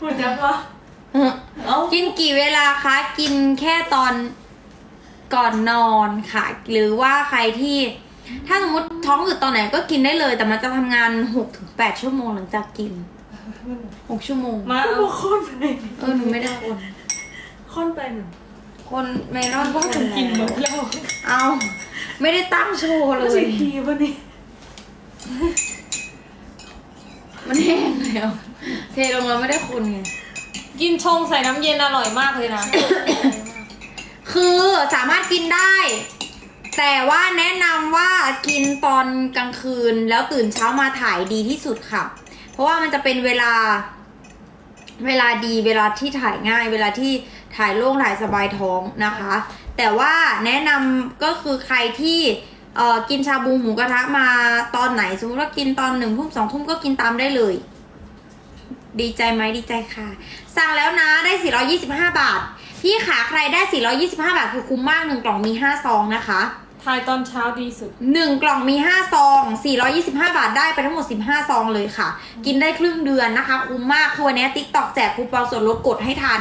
คุณจักวะอืมเอ้ากินกี่เวลาคะ กินแค่ตอนก่อนนอนค่ะ หรือว่าใครที่ ถ้าสมมติท้องอืดตอนไหนก็กินได้เลย แต่มันจะทำงานหกถึงแปดชั่วโมงหลังจากกินหกชั่วโมง มาก็เอาบอกคนไปเออหนูไม่ได้คนคนไปหนึ่งคนเมลอนว่ากันกินหมดแล้วเอา ไม่ได้ตั้งโชว์เลก็จะยขี่วะนี่มันแห้งแล้ว เทลงแล้วไม่ได้คนไง กินชงใส่น้ำเย็นอร่อยมากเลยนะ คือสามารถกินได้ แต่ว่าแนะนำว่ากินตอนกลางคืนแล้วตื่นเช้ามาถ่ายดีที่สุดค่ะ เพราะว่ามันจะเป็นเวลา เวลาดีเวลาที่ถ่ายง่าย เวลาที่ถ่ายโล่งถ่ายสบายท้องนะคะ แต่ว่าแนะนำก็คือใครที่เอ่อกินชาบูหมูกระทะมาตอนไหน สมมติว่ากินตอนหนึ่งทุ่มสองทุ่มก็กินตามได้เลย ดีใจไหมดีใจค่ะ สั่งแล้วนะได้ 425 บาท พี่ขาใครได้ 425 บาทคือคุ้มมาก 1 กล่องมี 5 ซองนะคะ ทายตอนเช้าดีสุด 1 กล่องมี 5 ซอง 425 บาทได้ไปทั้งหมด 15 ซองเลยค่ะ กินได้ครึ่งเดือนนะคะ คุ้มมากคือวันนี้ TikTok แจกคูปองส่วนลดกดให้ทัน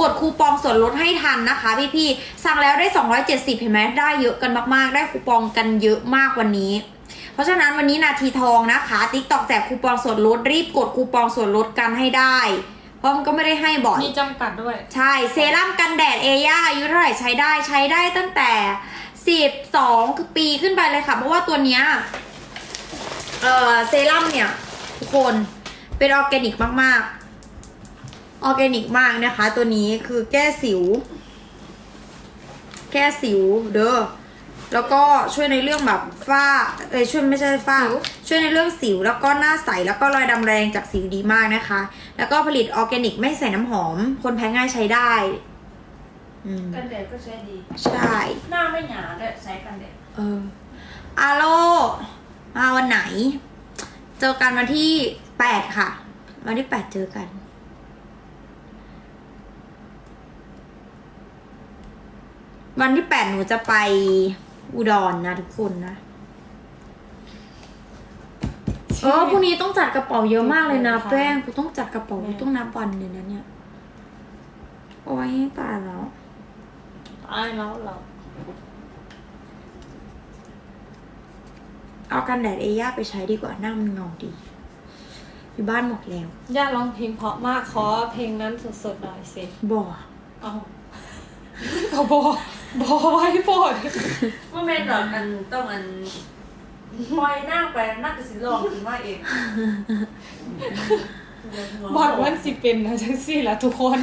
กดคูปองส่วนลดให้ทันนะคะ พี่ๆสั่งแล้วได้ 270 เห็นไหมได้เยอะกันมากๆ ได้คูปองกันเยอะมากวันนี้เพ ราะฉะนั้นวันนี้นาทีทองนะคะ TikTok แจกคูปองส่วนลดรีบกดคูปองส่วนลดกันให้ได้ เพราะมันก็ไม่ได้ให้บ่อย มีจำกัดด้วย ใช่เซรั่มกันแดดเอย่าอายุเท่าไหร่ใช้ได้ใช้ได้ตั้งแต่สิบสองคือปีขึ้นไปเลยค่ะ เพราะว่าตัวเนี้ยเอ่อเซรั่มเนี่ยทุกคนเป็นออร์แกนิกมากๆออร์แกนิกมากนะคะ ตัวนี้คือแก้สิว แก้สิวเด้อ แล้วก็ช่วยในเรื่องแบบฝ้าเอ้ยช่วยไม่ใช่ฝ้า ช่วยในเรื่องสิวแล้วก็หน้าใสแล้วก็รอยดำแรงจากสิวดีมากนะคะ แล้วก็ผลิตออร์แกนิกไม่ใส่น้ำหอม คนแพ้ง่ายใช้ได้อืมกันแดดก็ใช้ดี ใช่หน้าไม่หนาด้วยใช้กันแดดเอออาโลมาวันไหน เจอกันวันที่แปดค่ะ วันที่แปดเจอกันวันที่แปดหนูจะไป อุดรนะทุกคนนะเออพรุ่งนี้ต้องจัดกระเป๋าเยอะมากเลยนะ แป้งกูต้องจัดกระเป๋ากูต้องนับวันเลยนะเนี่ย โอ้ยตายแล้วตายแล้วเราเอากันแดดเอย่าไปใช้ดีกว่าหน้ามันเงาดี อยู่บ้านหมดแล้ว ย่าร้องเพลงเพราะมากขอเพลงนั้นสดๆหน่อยสิบ่เอาเขาบอก บอกไว้ปอดเมื่อแม่นหรอกอันต้องอันปล่อยหน้าไปนักสิลองขึ้นมาเองบอดวันสิเป็นนะจังสี่ละทุกคน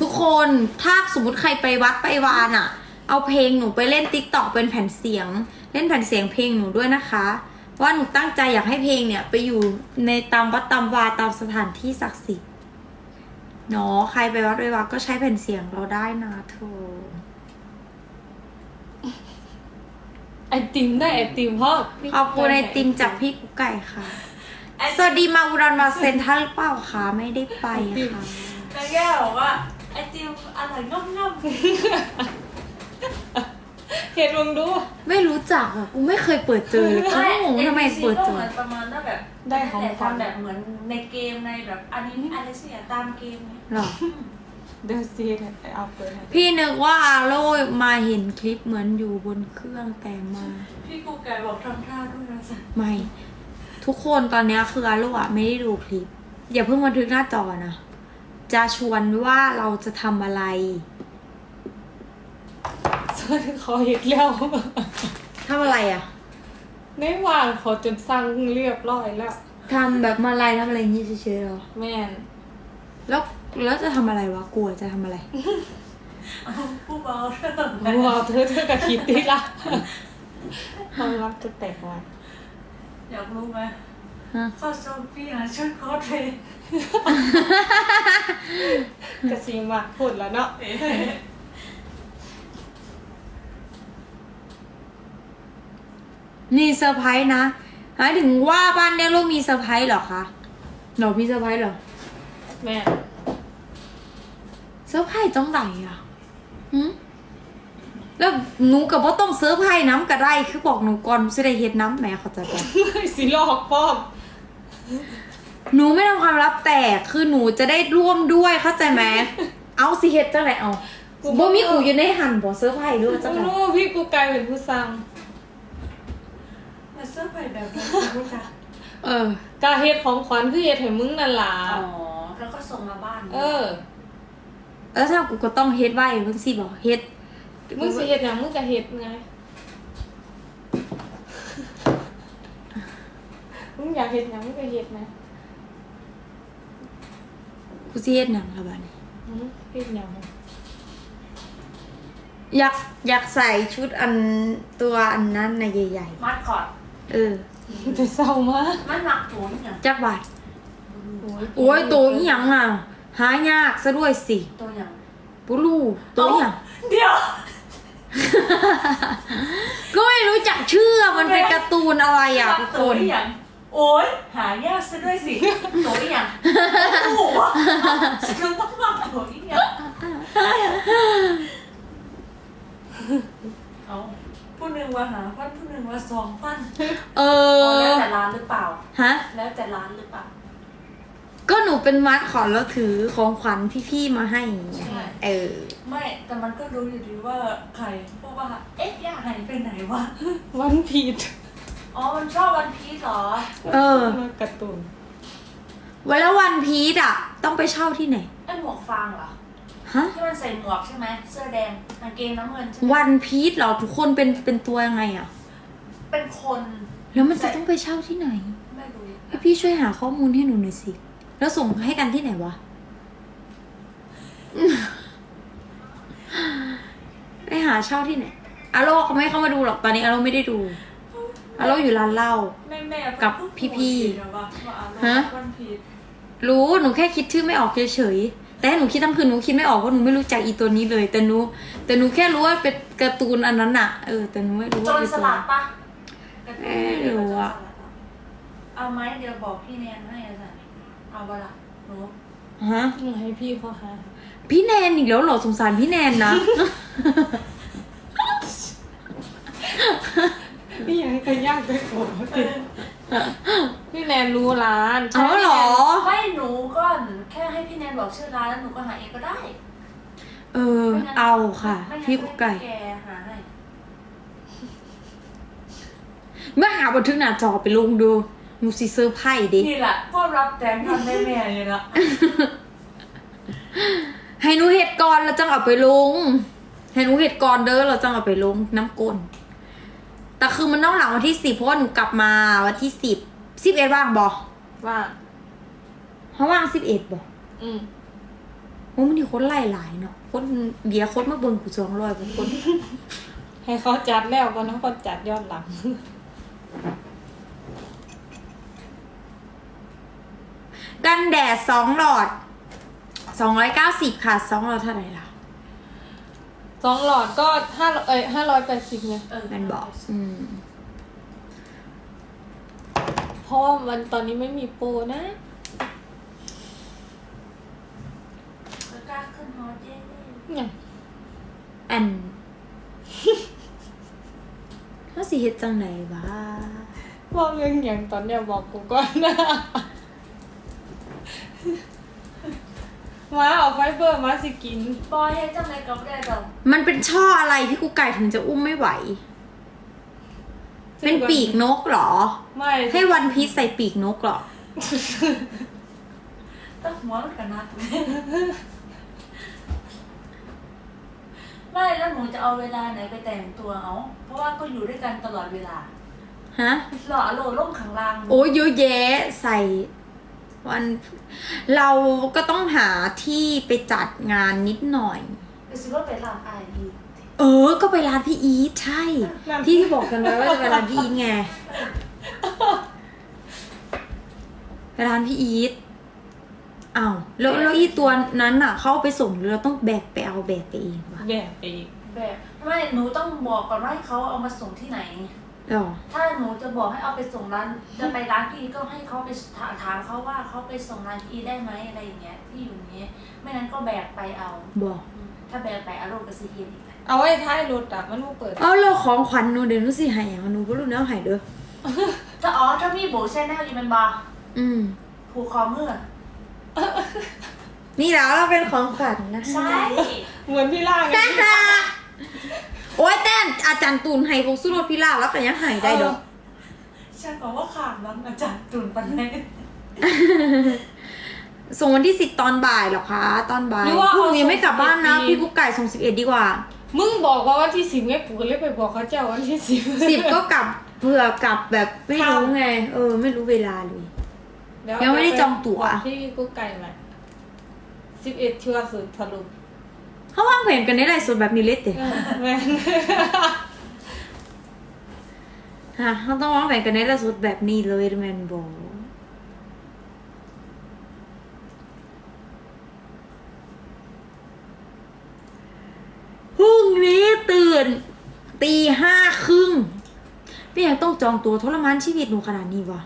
ทุกคนถ้าสมมติใครไปวัดไปวานอะ่ะเอาเพลงหนูไปเล่นติ๊กต็อกเป็นแผ่นเสียง เล่นแผ่นเสียงเพลงหนูด้วยนะคะว่าหนูตั้งใจอยากให้เพลงเนี่ย ไปอยู่ในตามวัดตามวาตามสถานที่ศักดิ์สิทธิ์ เนาะใครไปวัดไปวาก็ใช้แผ่นเสียงเราได้นะเธอไอติมได้ไอติมเพราะขอบคุณไอติมจากพี่กุ๊กไก่ค่ะ สวัสดีมาอุดรมาเซ็นทรัลเปล่าคะไม่ได้ไปค่ะแล้วแก้วบอกว่าไอติมอร่อยง่อม เห็นมึงดู ไม่รู้จักอะกูไม่เคยเปิดเจอเลยๆเขางงทำไมเปิดก็เจเหอมือนประมาณว่าแบบได้ของขวัญ ทำแบบเหมือนในเกมในแบบอันนี้อะไรสักอย่างตามเกมนี้หรอ เดี๋ยวซีเอาเปิดให้พี่นึกว่าอาโร่มาเห็นคลิปเหมือนอยู่บนเครื่องแต่มา พี่กูไก่บอกทำท่าด้วยนะสันไม่ ทุกคนตอนเนี้ยคืออาโร่อะไม่ได้ดูคลิป อย่าเพิ่งบันทึกหน้าจอนะ จะชวนว่าเราจะทำอะไรส่วน เขาเห็นแล้วทำอะไรอะในวางเขาจนสั่งเรียบร้อยแล้ว ทำแบบมาลายทำอะไรอย่างงี้เฉยๆเหรอ แม่นแล้วแล้วจะทำอะไรวะกลัวจะทำอะไรเอาผู้เบาเริ่มว้าวเธอเธอกับคิดดีละความรักจะแตกวันอยากรู้ไหมฮะเข้าโซฟี่หาชุดคอสเพลย์กระซีมาพูดแล้วเนาะ นี่เซอร์ไพรส์นะหมายถึงว่าบ้านเนี่ยลูกมีเซอร์ไพรส์เหรอคะหรอมีเซอร์ไพรส์เหรอแม่เซอร์ไพรส์จังไหนอะหืมแล้วหนูกับว่าต้องเซอร์ไพรส์น้ำก็ได้คือบอกหนูก่อนสิได้เฮ็ดน้ำแหม่เขาใจะบอกสิหลอกป้อมหนูไม่ทำความลับแตกคือหนูจะได้ร่วมด้วยเข้าใจไหมเอาสิเฮ็ดจังไหนเอาบ่มีกูอยู่ในหันบ่เซอร์ไพรส์ด้วยจังไหนรู้พี่กูกลายเป็นผู้สั่งมา เสื้อไปแบบนี้รู้จักเออกาเฮ็ดของขวัญคือเฮ็ดให้มึงนั่นล่ะอ๋อ แล้วก็ส่งมาบ้านเออ แล้วถ้ากูก็ต้องเฮ็ดไว้มึงสิบอกเฮ็ดมึงสิเฮ็ดหยังมึงก็เฮ็ดไงมึงอยากเฮ็ดหยังมึงก็เฮ็ดนะกูสิเฮ็ดหนังละบัดนี้อืมเฮ็ดหยังอยากอยากใส่ชุดอันตัวอันนั้นในะใหญ่มัดคอร์ดๆ เออ แต่เศร้ามากมันหนักถูนอย่างจักบาทโอ้ยโอ้ยตัวอีหยังอะ หายากซะด้วยสิตัวอย่างบุรูตัวอีหยัง เดี๋ยวก็ไม่รู้จักชื่อมันเป็นการ์ตูนอะไรอะทุกคตัวน อย่างโอ๊ยหายากซะด้วยสิตัวอย่างโอ้โหคือต้องมาตัวอย่างเอา ผู้หนึ่งว่าหาพันผู้หนึ่งว่าสองพันเออแล้วแต่ร้านหรือเปล่า ฮะ แล้วแต่ร้านหรือเปล่า ก็หนูเป็นมัดขอนแล้วถือของขวัญพี่ๆมาให้อย่างเงี้ยใช่ เออ ไม่แต่มันก็รู้อยู่ดีว่าใครเพราะว่าเอ๊ะย่าหายไปไหนวะวันผิดอ๋อมันชอบวันพีชเหรอเออมาการ์ตูน วันแล้ววันพีชอะ ต้องไปเช่าที่ไหนไอหมวกฟางเหรอ ฮะ ที่มันใส่หมวกใช่ไหมเสื้อแดงกางเกงน้ำเงินใช่ไหมวันพีชเหรอทุกคนเป็นเป็นตัวยังไงอะเป็นคนแล้วมันจะต้องไปเช่าที่ไหน ไม่รู้ให้พี่ช่วยหาข้อมูลให้หนูหน่อยสิ แล้วส่งให้กันที่ไหนวะ ไปหาเช่าที่ไหนอาโลเขาไม่เข้ามาดูหรอกตอนนี้อาโลไม่ได้ดูอาโลอยู่ร้านเหล้า แม่แม่กับพี่ๆ ฮะฮะวันพีชรู้หนูแค่คิดชื่อไม่ออกเฉยๆ แต่ให้หนูคิดทั้งคืนหนูคิดไม่ออกเพราะหนูไม่รู้จักอีตัวนี้เลย แต่หนูแต่หนูแค่รู้ว่าเป็นการ์ตูนอันนั้นอะเออแต่หนูไม่รู้โจว่ารเป็นสตัว ลัดปะไม่รู้อะ เอาไหมเดี๋ยวบอกพี่แนนให้อาจารย์เอาเวละหนูฮะให้พี่เขาหาพี่แนนอีกแล้วเหรอสงสารพี่แนนนะพี่ยังก็ยากไปกว่า พี่แนนรู้ร้านเอาเหรอ ไม่หนูก็แค่ให้พี่แนนบอกชื่อร้านแล้วหนูก็หาเองก็ได้เออเอาค่ะไม่งั้นพี่กุ๊กไก่ แกหาให้เมื่อหาบันทึกหน้าจอไปลงดูหนูสิเซอร์ไพรส์ดิ นี่แหละพวกรับแจงทำแม่แม่ๆเลยละให้หนูเห็ดก่อนแล้วจังเอาไปลงให้หนูเห็ดก่อนเด้อเราจังเอาไปลงน้ำก้น แต่คือมันต้องหลังวันที่สิบเพราะว่าหนูกลับมาวันที่สิบสิบเอ็ดว่างบอว่าเขาว่างสิบเอ็ดบออืมโอ้มันมีคนไล่หลายเนาะคนเบียร์คนมาเบิ่งกูสองร้อยกว่าคน ให้เขาจัดแล้วก็นะเขาจัดยอดหลัง กันแดดสองหลอดสองร้อยเก้าสิบค่ะสองหลอดเท่าไหร่ล่ะ สองหลอดก็ห้าเอ้ยห้าร้อยแปดสิบไงเออแมันบอกอืมเพราะว่ามันตอนนี้ไม่มีโปรนะก็กล้าขึ้นฮอตเย้เนี่ยอันเขาสิเฮ็ดจังไหนวะบอกเรื่องอย่างตอนเนี้ยบอกกูก่อนนะ มาเอาไฟเบอร์มาสิกินบอยให้จังไรก็ไม่ได้ดอกมันเป็นช่ออะไรพี่กูไก่ถึงจะอุ้มไม่ไหว เป็นปีกนกเหรอ ไม่ให้วันพีซใส่ปีกนกเหรอ ต้องหัวมันกันนัดไม่แล้วหนูจะเอาเวลาไหนไปแต่งตัวเอา เพราะว่าก็อยู่ด้วยกันตลอดเวลาฮะ หล่ออโลล่มขังลางโอ้ยเยอะแยะใส่ วันเราก็ต้องหาที่ไปจัดงานนิดหน่อย ไปซื้อรถไปลางไอดีเออ ก็ไปร้านพี่อีทใช่ ที่ที่บอกกันไว้ว่าจะไปร้านพี่อีทไงไปร้านพี่อีทอ้าวแล้วแล้วอีตัวนั้นอะ เขาเอาไปส่งหรือเราต้องแบกไปเอาแบกไปเองวะ แบบไปอีก แบบไม่หนูต้องบอกก่อนว่าให้เขาเอามาส่งที่ไหน หรอถ้าหนูจะบอกให้เอาไปส่งร้านจะไปร้านพี่ก็ให้เขาไปถาถามเขาว่าเขาไปส่งร้านพี่ได้ไหมอะไรอย่างเงี้ยที่อยู่อย่างเงี้ยไม่นั้นก็แบกไปเอา บอกอืมถ้าแบกไปอารมณ์กับซีเฮียนอีกแหละเอาไว้ท้ายรถอะมันต้องเปิด เอาเราของขวัญหนูเดี๋ยวหนูสิใหายอย่างหนูก็รู้แนวใหายเด้อถ้าอ๋อถ้ามีโบแชนแนลอยู่เป็นบาร์อืมโหผูกคอมือนี่แล้วเราเป็นของขวัญนะใช่ เหมือนพี่ล่าไง โอ้ยแต่อาจารย์ตูนให้พวกสู้รถพิลาบแล้วแต่ยังหายได้ดอกฉันบอกว่าขาดน้ำอาจารย์ตุนปันแม่ส่งวันที่สิบตอนบ่ายเหรอคะ ตอนบ่ายพรุ่งนี้ไม่กลับบ้านนะพี่กุ๊กไก่ส่งสิบเอ็ดดีกว่ามึงบอกว่าวันที่สิบไงกูก็เลยไปบอกเขาเจ้าวันที่สิบสิบก็กลับเผื่อกลับแบบไม่รู้ไง เออ ไม่รู้เวลาเลย ยังไม่ได้จองตั๋วบอกพี่กูไก่มาสิบเอ็ดเชื่อสุดสรุป เขาวางแผนกันได้ไรสดแบบนี้เลยเตะเออแม่งฮะเขาต้องวางแผนกันได้ไรสดแบบนี้เลยแมนบอกพรุ่งนี้ตื่น ตีห้าครึ่งพี่ยังต้องจองตัวทรมานชีวิตหนูขนาดนี้วะ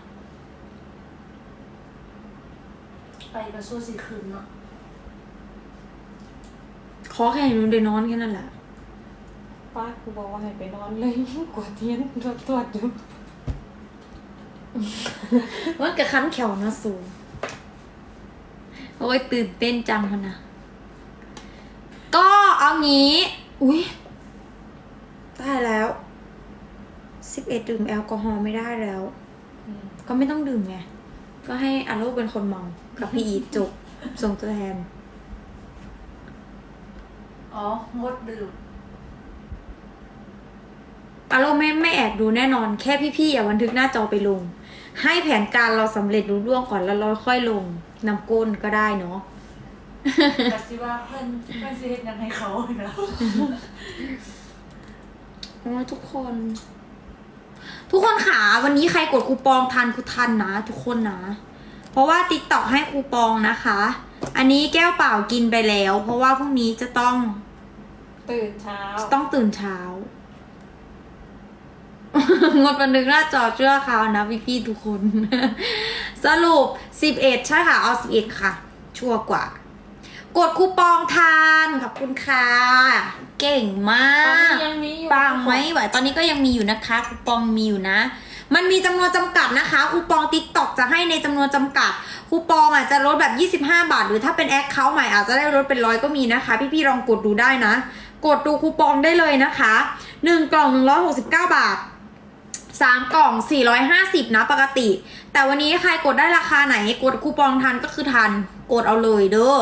ไปกระสู้สีคืนเนาะ ขอแค่ให้หนูได้นอนแค่นั้นแหละป้ากูบอกว่าให้ไปนอนเลยกวดเทียนตรวจตรวจดูมันกระคันแขวนะสูงโอ้ยตื่นเต้นจังพะนะ ก็เอางี้ อุ้ยได้แล้วสิบเอ็ดดื่มแอลกอฮอล์ไม่ได้แล้วอืมก็ไม่ต้องดื่มไง ก็ให้อาโลเป็นคนเมากับพี่อีทจบส่งตัวแทน อ๋องดดื่มอาโลไม่ไม่แอบดูแน่นอน แค่พี่ๆอย่าบันทึกหน้าจอไปลง ให้แผนการเราสำเร็จรู้ร่วงก่อนแล้วเราค่อยลงนำก้นก็ได้เนาะแต่สิว่าเพื่อนเพื่อนซีเฮ็ดยังให้เขาอีกแล้วโอ้ยทุกคน ทุกคนขาวันนี้ใครกดคูปองทันคือทันนะ ทุกคนนะ เพราะว่าติ๊กต็อกให้คูปองนะคะ อันนี้แก้วเปล่ากินไปแล้ว เพราะว่าพรุ่งนี้จะต้องตื่นเช้า ต้องตื่นเช้า งดบันทึกหน้าจอเชื่อเขานะพี่ๆทุกคน สรุป11ใช่ค่ะ เอา11ค่ะ ชัวร์กว่า กดคูปองทานขอบคุณค่ะ เก่งมาตอนนี้กยังมีอยู่ปังไหมไหวตอนนี้ก็ยังมีอยู่นะคะคูปองมีอยู่นะ มันมีจำนวนจำกัดนะคะคูปองติ๊กต็อกจะให้ในจำนวนจำกัดคูปองอะจะลดแบบ 25 บาท หรือถ้าเป็นแอคเคาท์ใหม่อาจจะได้ลดเป็นร้อยก็มีนะคะ พี่ๆลองกดดูได้นะ กดดูคูปองได้เลยนะคะ1กล่อง 169 บาท3กล่อง 450 นะปกติ แต่วันนี้ใครกดได้ราคาไหนกดคูปองทันก็คือทัน กดเอาเลยเด้อ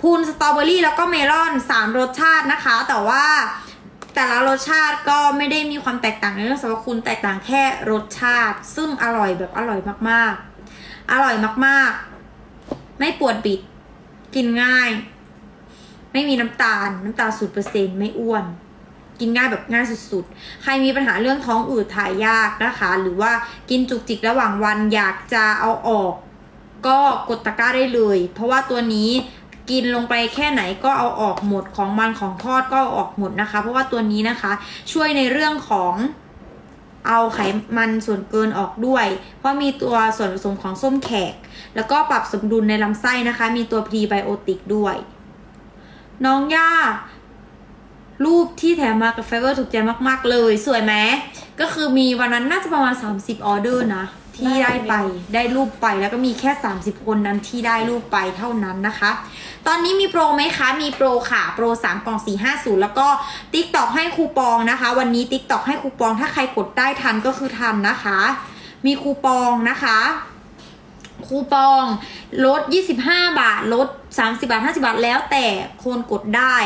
พูนสตรอเบอรี่แล้วก็เมลอน 3 รสชาตินะคะ แต่ว่า แต่ละรสชาติก็ไม่ได้มีความแตกต่างในเรื่องสรรพคุณแตกต่างแค่รสชาติ ซึ่งอร่อยแบบอร่อยมากๆ อร่อยมากๆ ไม่ปวดบิด กินง่าย ไม่มีน้ำตาล น้ำตาลศูนเปอร์เซ็นไม่อ้วน กินง่ายแบบง่ายสุดๆ ใครมีปัญหาเรื่องท้องอืดถ่ายยากนะคะ หรือว่ากินจุกจิกระหว่างวันอยากจะเอาออก ก็กดตะกร้าได้เลย เพราะว่าตัวนี้ กินลงไปแค่ไหนก็เอาออกหมดของมันของทอดก็เอาออกหมดนะคะ เพราะว่าตัวนี้นะคะ ช่วยในเรื่องของเอาไขมันส่วนเกินออกด้วย เพราะมีตัวส่วนผสมของส้มแขก แล้วก็ปรับสมดุลในลำไส้นะคะ มีตัวพรีไบโอติกด้วย น้องย่ารูปที่แถมมากับไฟเบอร์ถูกใจมาก ๆ เลย สวยไหมก็คือมีวันนั้นน่าจะประมาณ 30 ออเดอร์นะ ที่ได้ไปได้รูปไปแล้วก็มีแค่ 30 คนนั้นที่ได้รูปไปเท่านั้นนะคะ ตอนนี้มีโปรไหมคะ มีโปรค่ะโปร 3 กล่อง 450 แล้วก็ TikTok ให้คูปองนะคะ วันนี้ TikTok ให้คูปองถ้าใครกดได้ทันก็คือทันนะคะ มีคูปองนะคะคูปองลด 25 บาทลด 30 บาท 50 บาทแล้วแต่คนกดได้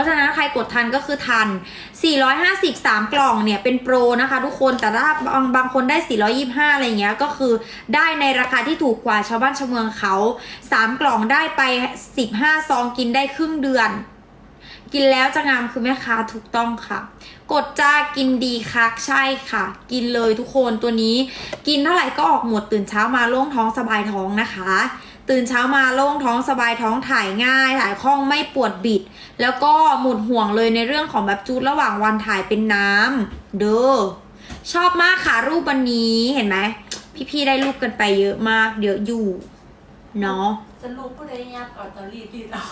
ราะฉะนั้นใครกดทันก็คือทัน 453กล่องเนี่ยเป็นโปรนะคะ ทุกคนแต่ถ้าบางบางคนได้ 425 อะไรเงี้ยก็คือได้ในราคาที่ถูกกว่าชาวบ้านชาวเมืองเขา 3 กล่องได้ไป 15 ซองกินได้ครึ่งเดือน กินแล้วจะงามคือแม่ค้าถูกต้องค่ะ กดจ้ากินดีคักใช่ค่ะ กินเลยทุกคนตัวนี้ กินเท่าไหร่ก็ออกหมดตื่นเช้ามาโล่งท้องสบายท้องนะคะ ตื่นเช้ามาโล่งท้องสบายท้องถ่ายง่าย ถ่ายคล่องไม่ปวดบิด แล้วก็หมดห่วงเลยในเรื่องของแบบจูดระหว่างวันถ่ายเป็นน้ำเด้อชอบมากค่ะรูปวันนี้เห็นไหมพี่ๆได้รูปกันไปเยอะมากเยอะอยู่เนาะจะรู้ผู้ใดยับก่อนตอรีดรีดเอา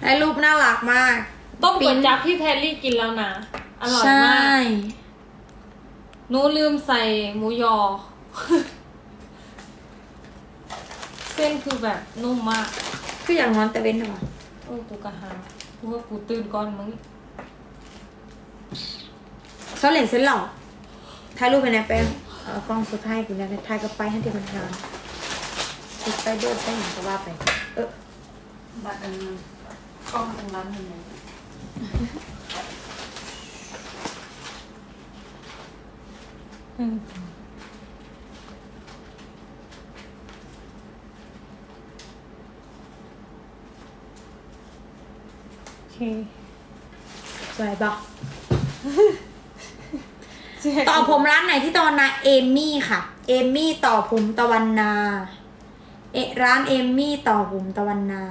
ได้รูปน่ารักมาก ต้มก๋วยจั๊บพี่แพรรี่กินแล้วนะ อร่อยใช่มากหนูลืมใส่หมูยอ เส้นคือแบบนุ่มมาก คืออย่างนอนแต่เว้นเหรอโอ้กูกะหากูว่ากูตื่นก่อนมึงเขาเหรียญเส้นเหล่าถ่ายรูปไปไหนแป้งเอากล้องสุดท้ายกูเนี่ยถ่ายกับไปให้เด็กมันงานติดไปเดินไปอย่างก็ว่าไป เออบัตรอันนึงกล้องตรงร้านหนึ่งเลยอืม เค สวยปะต่อผมร้านไหนที่ตะวันนาเอมมี่ค่ะ เอมมี่ต่อผมตะวันนา เอะร้านเอมมี่ต่อผมตะวันนา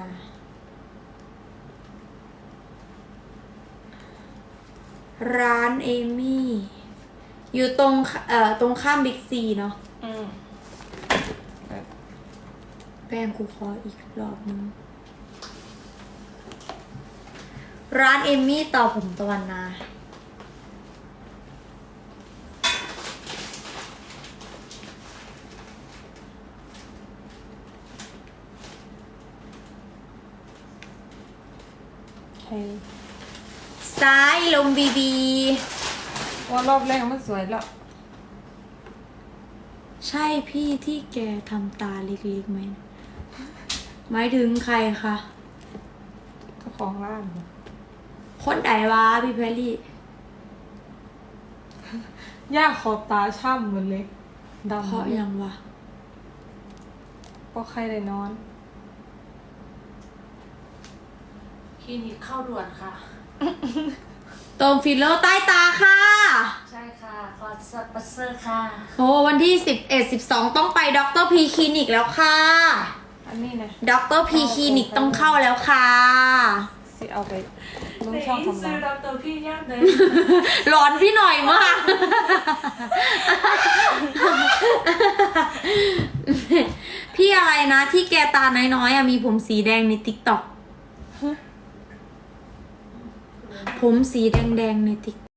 ร้านเอมมี่ อยู่ตรงเอ่อตรงข้ามบิ๊กซีเนาะอืมแป้งครูคออีกรอบนึง ร้านเอมมี่ต่อผมตะวันนาโอเคซ้ายลมบีบี ว่ารอบแรกมันสวยแล้ว ใช่พี่ที่แกทำตาเล็กๆไหม หมายถึงใครคะ เจ้าของร้าน คนไหนวะพี่เพรรี่ย่าขอบตาช่ำหมดเลยดำเพราะยังวะเพราะใครได้นอน คลินิกเข้าด่วนค่ะเติมฟิลเลอร์ใต้ตาค่ะ ใช่ค่ะคอร์สปัสเซอร์ค่ะ โอ้วันที่สิบเอ็ดสิบสองต้องไปด็อกเตอร์พีคลินิกแล้วค่ะอันนี้นะด็อกเตอร์พีคลินิกต้องเข้าแล้วค่ะ สิเอาไป ลงช่องทำซื้งาอนดอกเตอรพี่เนี่ยเลยร้อนพี่หน่อยมาก พี่อะไรนะที่แกตาน้อยๆอะมีผมสีแดงในติ๊กต็อกผมสีแดงๆในติ๊ก